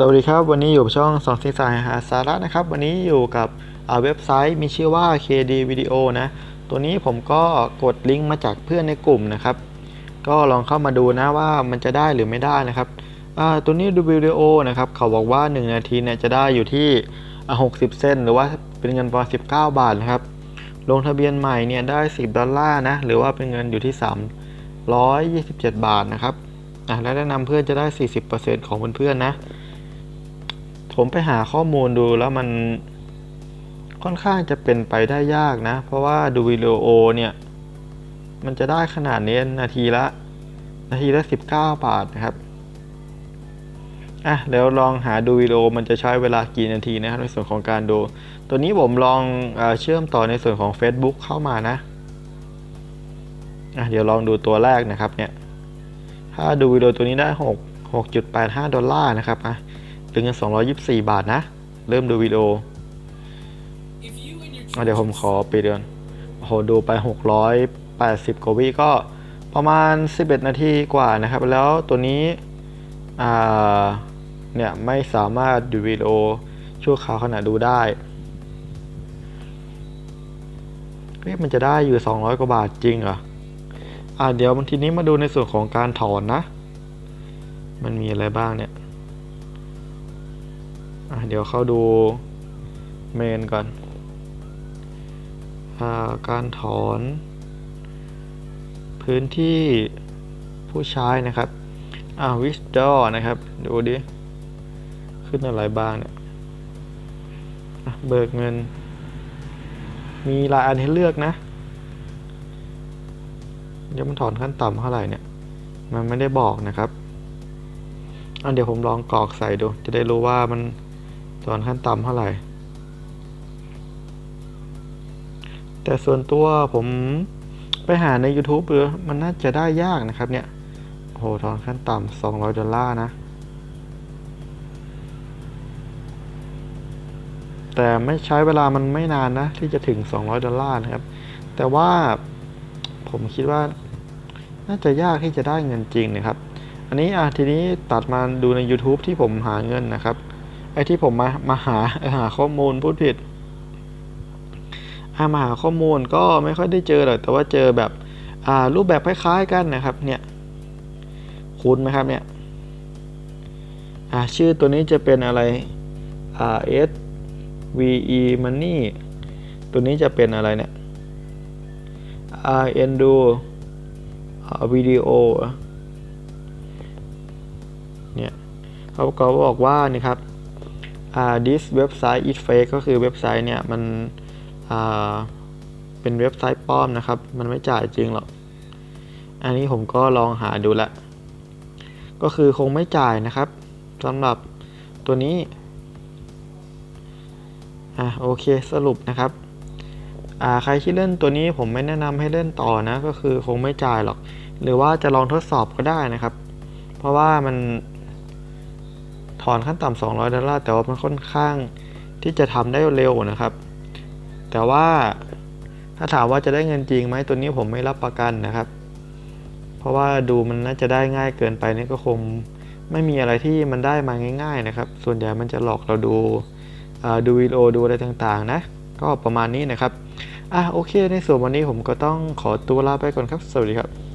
สวัสดีครับ วันนี้อยู่กับช่องสองสิงสายหาสาระนะครับ วันนี้อยู่กับเว็บไซต์มีชื่อว่า KD Video นะ ตัวนี้ผมก็กดลิงก์มาจากเพื่อนในกลุ่มนะครับ ก็ลองเข้ามาดูนะว่ามันจะได้หรือไม่ได้นะครับตัวนี้ดูวิดีโอนะครับเขาบอกว่า 1 นาทีเนี่ยจะได้อยู่ที่ 60 เซนหรือว่าเป็นเงินประมาณ19 บาทนะครับ ลงทะเบียนใหม่เนี่ยได้ 10 ดอลลาร์นะหรือว่าเป็นเงินอยู่ที่ 327 บาทนะครับและแนะนำเพื่อนจะได้ 40%ของเพื่อนๆนะ ผมไปหาข้อมูลดูแล้วมันค่อนข้างจะเป็นไปได้ยากนะ เพราะว่าดูวิดีโอเนี่ย มันจะได้ขนาดนี้นาทีละ นาทีละ 19 บาทนะครับ อะแล้วลองหาดูวิดีโอมันจะใช้เวลากี่นาทีนะครับในส่วนของการดู ตัวนี้ผมลองเอเชื่อมต่อในส่วนของ Facebook เข้ามานะอะเดี๋ยวลองดูตัวแรกนะครับเนี่ย ถ้าดูวิดีโอตัวนี้ได้ 6 6.85 ดอลลาร์นะครับอะ หรือเงิน224 บาทนะ เริ่มดูวิดีโอเดี๋ยวผมขอปิดเดือนโอ้โหดูไป 680 กว่าวิก็ประมาณ 11 นาทีกว่านะครับ แล้วตัวนี้อ่าเนี่ยไม่สามารถดูวิดีโอชั่วคราวขณะดูได้เฮ้ยมันจะได้อยู่ 200 กว่าบาทจริงเหรอ อ่าเดี๋ยวทีนี้มาดูในส่วนของการถอนนะ มันมีอะไรบ้างเนี่ย อะเดี๋ยวเข้าดูเมนก่อนอการถอน พื้นที่ผู้ใช้นะครับอ่าวิสดอนะครับ ดูดิ ขึ้นอะไรบ้างเนี่ยเบิกเงิน มีหลายอันให้เลือกนะเดี๋ยวมันถอนขั้นต่ำเท่าไหร่เนี่ย มันไม่ได้บอกนะครับอันเดี๋ยวผมลองกรอกใส่ดู จะได้รู้ว่ามัน ถอนขั้นต่ำเท่าไหร่ แต่ส่วนตัวผมไปหาใน YouTube หรือมันน่าจะได้ยากนะครับเนี่ยโหถอนขั้นต่ำ200ดอลลาร์นะ แต่ไม่ใช้เวลามันไม่นานนะ ที่จะถึง 200 ดอลลาร์นะครับ แต่ว่าผมคิดว่าน่าจะยากที่จะได้เงินจริงนะครับ อันนี้อะทีนี้ตัดมาดูใน YouTube ที่ผมหาเงินนะครับ อ้ที่ผมมามาหาหาข้อมูลพูดผิดอามาหาข้อมูลก็ไม่ค่อยได้เจอหรอกแต่ว่าเจอแบบอ่ารูปแบบคล้ายๆกันนะครับเนี่ยคุ้นไหมครับเนี่ยอ่าชื่อตัวนี้จะเป็นอะไรอ่า S V E Money ตัวนี้จะเป็นอะไรเนี่ย R N do วิดีโอเนี่ยเขาก็บอกว่านี่ครับ this website is fake ก็คือเว็บไซต์เนี่ยมันเป็นเว็บไซต์ปลอมนะครับ มันไม่จ่ายจริงหรอก อันนี้ผมก็ลองหาดูละ ก็คือคงไม่จ่ายนะครับสำหรับตัวนี้ อะโอเคสรุปนะครับ อ่าใครที่เล่นตัวนี้ผมไม่แนะนำให้เล่นต่อนะ ก็คือคงไม่จ่ายหรอก หรือว่าจะลองทดสอบก็ได้นะครับ เพราะว่ามัน ถอนขั้นต่ำ200 ดอลลาร์ แต่ว่ามันค่อนข้างที่จะทำได้เร็วนะครับ แต่ว่าถ้าถามว่าจะได้เงินจริงไหมตัวนี้ผมไม่รับประกันนะครับ เพราะว่าดูมันน่าจะได้ง่ายเกินไปนี่ก็คงไม่มีอะไรที่มันได้มาง่าย ๆนะครับ ส่วนใหญ่มันจะหลอกเราดูดูวิดีโอดูอะไรต่างๆ นะ ก็ประมาณนี้นะครับ อะโอเค ในส่วนวันนี้ผมก็ต้องขอตัวลาไปก่อนครับ สวัสดีครับ